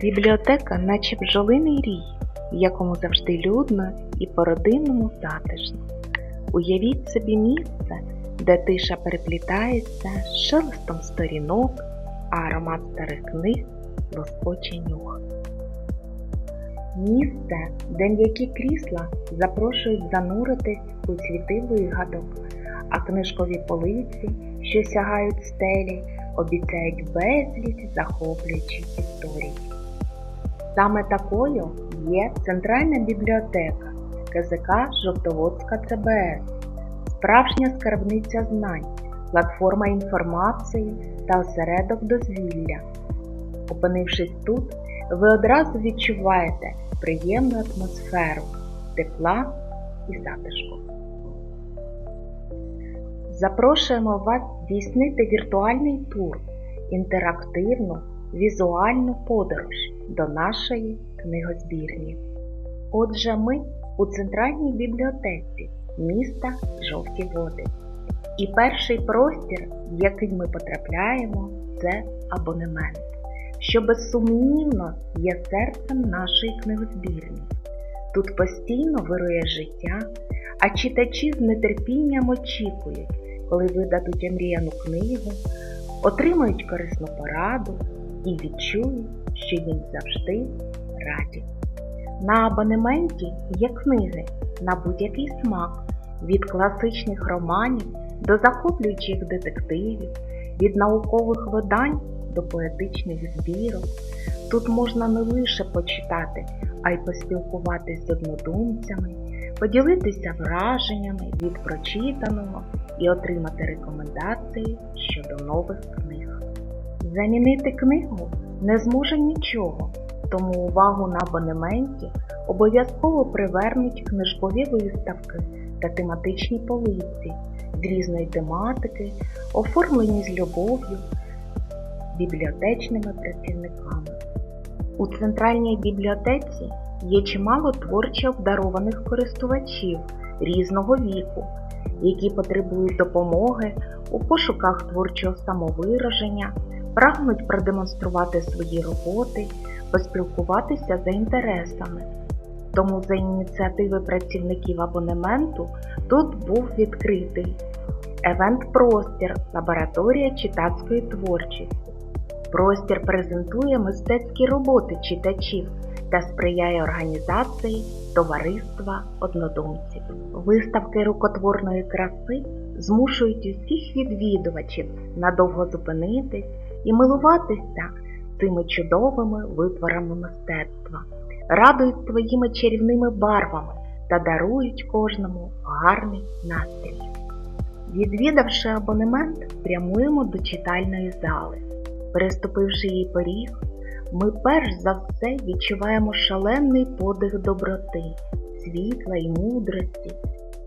Бібліотека, наче бджолиний рій, в якому завжди людно і по-родинному затишно. Уявіть собі місце, де тиша переплітається з шелестом сторінок, а аромат старих книг лоскоче нюх. Місце, де м'які крісла запрошують зануритись у світи вигадок, а книжкові полиці, що сягають стелі, обіцяють безліч захоплюючих історій. Саме такою є Центральна бібліотека КЗК Жовтоводська ЦБС, справжня скарбниця знань, платформа інформації та осередок дозвілля. Опинившись тут, ви одразу відчуваєте приємну атмосферу тепла і затишку. Запрошуємо вас здійснити віртуальний тур, інтерактивну візуальну подорож до нашої книгозбірні. Отже, ми у центральній бібліотеці міста Жовті Води. І перший простір, в який ми потрапляємо, це абонемент, що безсумнівно є серцем нашої книгозбірні. Тут постійно вирує життя, а читачі з нетерпінням очікують, коли видадуть омріяну книгу, отримають корисну пораду і відчують, що їм завжди раді. На абонементі є книги на будь-який смак, від класичних романів до захоплюючих детективів, від наукових видань до поетичних збірок. Тут можна не лише почитати, а й поспілкуватись з однодумцями, поділитися враженнями від прочитаного і отримати рекомендації щодо нових книг. Замінити книгу не зможе нічого, тому увагу на абонементі обов'язково привернуть книжкові виставки та тематичні полиці з різної тематики, оформлені з любов'ю бібліотечними працівниками. У центральній бібліотеці є чимало творчо обдарованих користувачів різного віку, які потребують допомоги у пошуках творчого самовираження, прагнуть продемонструвати свої роботи, поспілкуватися за інтересами. Тому за ініціативи працівників абонементу тут був відкритий евент-простір Лабораторія читацької творчості. Простір презентує мистецькі роботи читачів та сприяє організації товариства однодумців. Виставки рукотворної краси змушують усіх відвідувачів надовго зупинитись і милуватися цими чудовими витворами мистецтва, радують своїми чарівними барвами та дарують кожному гарний настрій. Відвідавши абонемент, прямуємо до читальної зали. Переступивши її поріг, ми перш за все відчуваємо шалений подих доброти, світла і мудрості,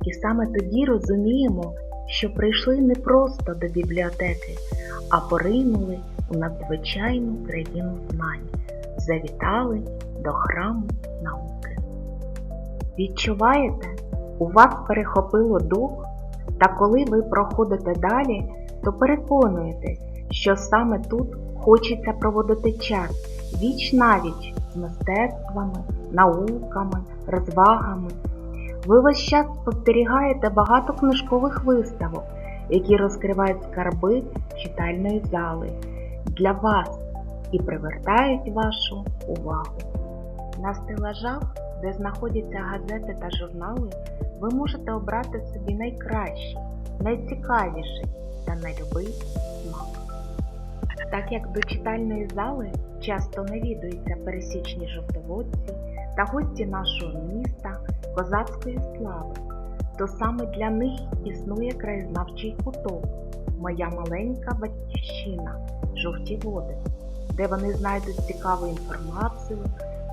і саме тоді розуміємо, що прийшли не просто до бібліотеки, а поринули у надзвичайну країну знань, завітали до храму науки. Відчуваєте, у вас перехопило дух, та коли ви проходите далі, то переконуєтесь, що саме тут хочеться проводити час віч навіч з мистецтвами, науками, розвагами. Ви весь час спостерігаєте багато книжкових виставок, які розкривають скарби читальної зали для вас і привертають вашу увагу. На стелажах, де знаходяться газети та журнали, ви можете обрати собі найкращий, найцікавіший та на любий смак. Так як до читальної зали часто навідуються пересічні жовтоводці та гості нашого міста козацької слави, то саме для них існує краєзнавчий куток, моя маленька батьківщина, жовті води, де вони знайдуть цікаву інформацію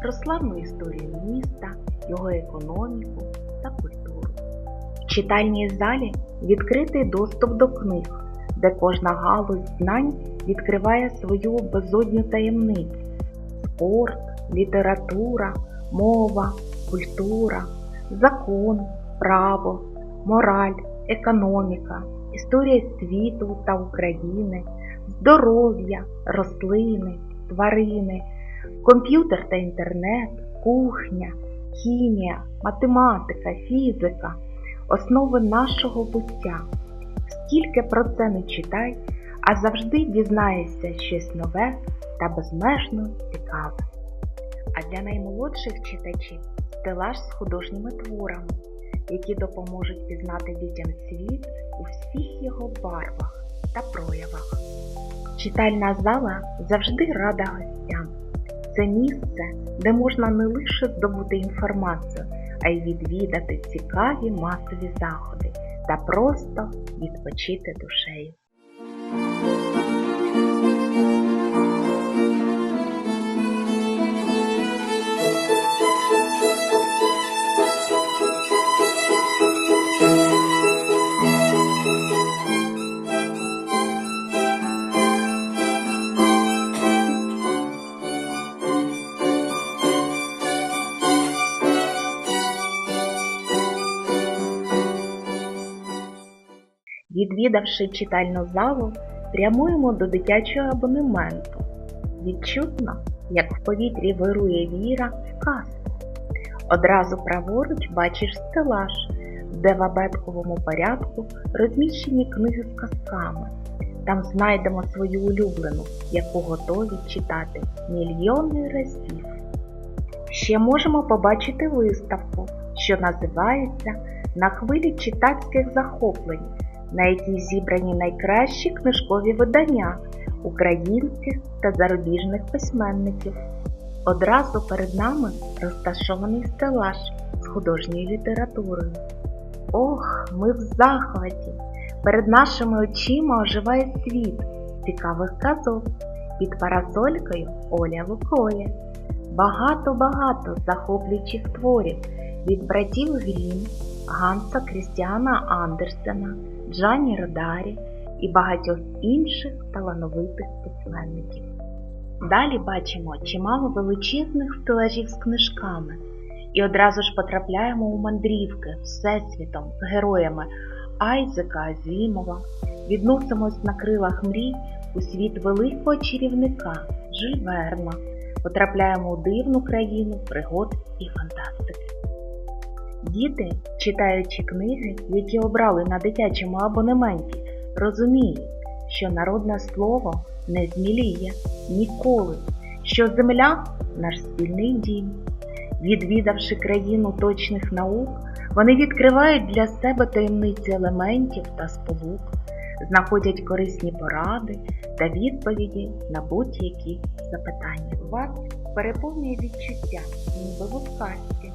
про славну історію міста, його економіку та культуру. В читальній залі відкритий доступ до книг, де кожна галузь знань відкриває свою безодню таємниць спорт, література, мова, культура, закон, право, мораль, економіка, історія світу та України, здоров'я, рослини, тварини, комп'ютер та інтернет, кухня, хімія, математика, фізика основи нашого буття. Скільки про це не читай, а завжди дізнаєшся щось нове та безмежно цікаве. А для наймолодших читачів стелаж з художніми творами, які допоможуть пізнати дітям світ у всіх його барвах та проявах. Читальна зала завжди рада гостям. Це місце, де можна не лише здобути інформацію, а й відвідати цікаві масові заходи та просто відпочити душею. Відвідавши читальну залу, прямуємо до дитячого абонементу. Відчутно, як в повітрі вирує віра в казку. Одразу праворуч бачиш стелаж, де в абетковому порядку розміщені книги з казками. Там знайдемо свою улюблену, яку готові читати мільйони разів. Ще можемо побачити виставку, що називається На хвилі читацьких захоплень на якій зібрані найкращі книжкові видання українських та зарубіжних письменників. Одразу перед нами розташований стелаж з художньою літературою. Ох, ми в захваті! Перед нашими очима оживає світ цікавих казок під парасолькою Оля Лукоє. Багато-багато захоплюючих творів від братів Грім, Ганса Крістіана Андерсена, Джані Родарі і багатьох інших талановитих письменників. Далі бачимо чимало величезних стелажів з книжками і одразу ж потрапляємо у мандрівки всесвітом з героями Айзека Азімова, відносимось на крилах мрій у світ великого чарівника Жиль Верна, потрапляємо у дивну країну пригод і фантастики. Діти, читаючи книги, які обрали на дитячому абонементі, розуміють, що народне слово не зміліє ніколи, що земля наш спільний дім. Відвідавши країну точних наук, вони відкривають для себе таємниці елементів та сполук, знаходять корисні поради та відповіді на будь-які запитання. Вас переповнює відчуття, ніби в казці.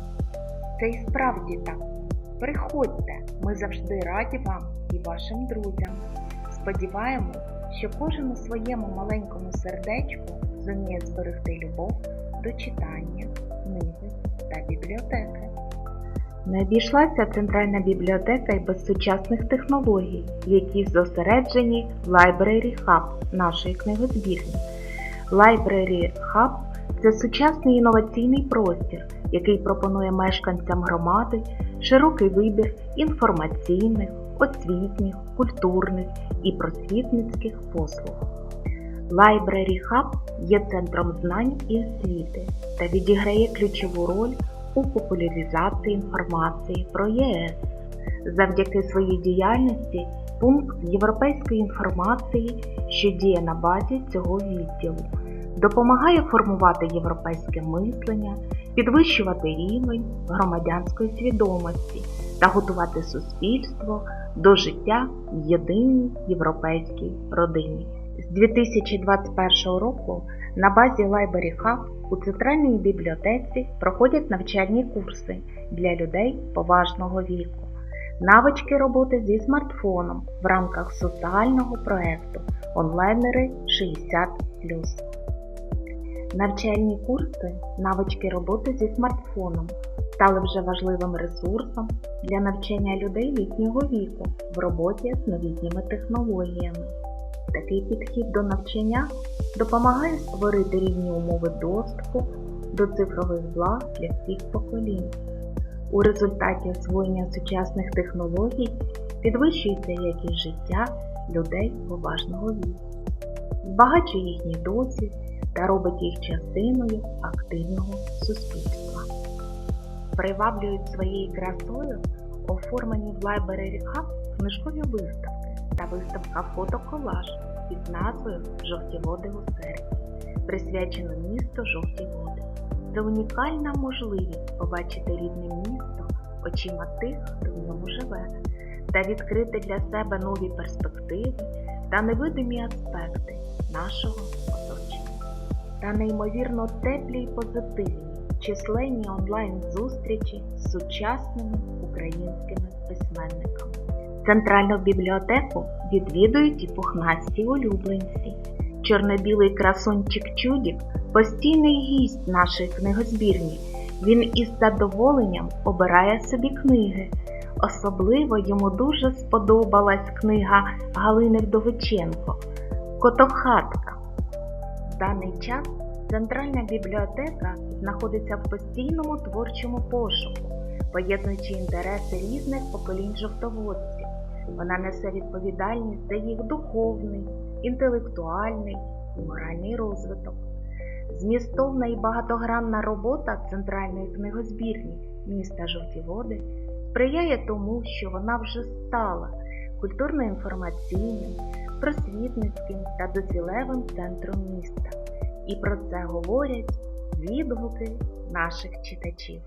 Це і справді так. Приходьте, ми завжди раді вам і вашим друзям. Сподіваємось, що кожен у своєму маленькому сердечку зуміє зберегти любов до читання, книги та бібліотеки. Не обійшлася центральна бібліотека й без сучасних технологій, які зосереджені в Library Hub нашої книгозбірні. Library Hub – це сучасний інноваційний простір, який пропонує мешканцям громади широкий вибір інформаційних, освітніх, культурних і просвітницьких послуг. Library Hub є центром знань і освіти та відіграє ключову роль у популяризації інформації про ЄС. Завдяки своїй діяльності пункт європейської інформації, що діє на базі цього відділу, допомагає формувати європейське мислення, підвищувати рівень громадянської свідомості та готувати суспільство до життя в єдиній європейській родині. З 2021 року на базі Library Hub у центральній бібліотеці проходять навчальні курси для людей поважного віку, навички роботи зі смартфоном в рамках соціального проєкту онлайнери 60 Навчальні курси навички роботи зі смартфоном стали вже важливим ресурсом для навчання людей літнього віку в роботі з новітніми технологіями. Такий підхід до навчання допомагає створити рівні умови доступу до цифрових благ для всіх поколінь. У результаті освоєння сучасних технологій підвищується якість життя людей поважного віку, збагачує їхній досвід та робить їх частиною активного суспільства. Приваблюють своєю красою оформлені в Library Hub книжкові виставки та виставка фотоколаж під назвою Жовті води у серці, присвячено місту Жовті води. Це унікальна можливість побачити рідне місто очима тих, хто в ньому живе, та відкрити для себе нові перспективи та невидимі аспекти нашого. Та неймовірно теплі й позитивні численні онлайн-зустрічі з сучасними українськими письменниками. Центральну бібліотеку відвідують і пухнасті улюбленці. Чорно-білий красунчик Чудік постійний гість нашої книгозбірні. Він із задоволенням обирає собі книги. Особливо йому дуже сподобалась книга Галини Вдовиченко Котохатка. Даний час Центральна бібліотека знаходиться в постійному творчому пошуку, поєднуючи інтереси різних поколінь жовтоводців. Вона несе відповідальність за їх духовний, інтелектуальний і моральний розвиток. Змістовна і багатогранна робота Центральної книгозбірні міста Жовті Води сприяє тому, що вона вже стала культурно-інформаційним, просвітницьким та доцілевим центром міста. І про це говорять відгуки наших читачів.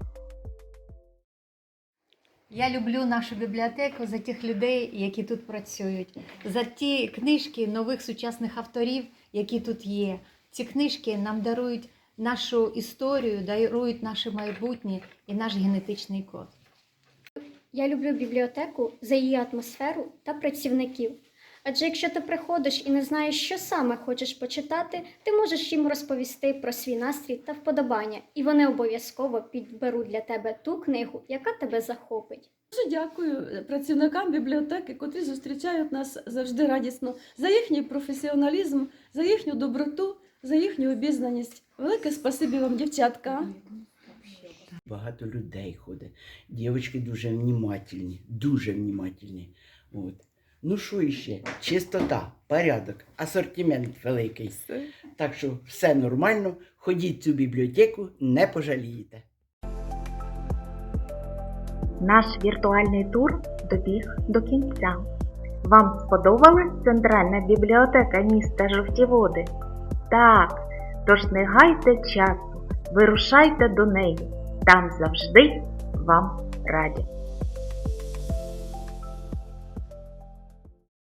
Я люблю нашу бібліотеку за тих людей, які тут працюють, за ті книжки нових сучасних авторів, які тут є. Ці книжки нам дарують нашу історію, дарують наше майбутнє і наш генетичний код. Я люблю бібліотеку за її атмосферу та працівників. Адже якщо ти приходиш і не знаєш, що саме хочеш почитати, ти можеш їм розповісти про свій настрій та вподобання, і вони обов'язково підберуть для тебе ту книгу, яка тебе захопить. Дуже дякую працівникам бібліотеки, котрі зустрічають нас завжди радісно за їхній професіоналізм, за їхню доброту, за їхню обізнаність. Велике спасибі вам, дівчатка. Багато людей ходить. Дівчатки дуже внімательні, дуже внімательні. От. Ну що іще? Чистота, порядок, асортимент великий. Так що все нормально. Ходіть в цю бібліотеку, не пожалієте. Наш віртуальний тур добіг до кінця. Вам сподобалась Центральна бібліотека міста Жовті Води? Так, тож не гайте часу, вирушайте до неї. Там завжди вам раді.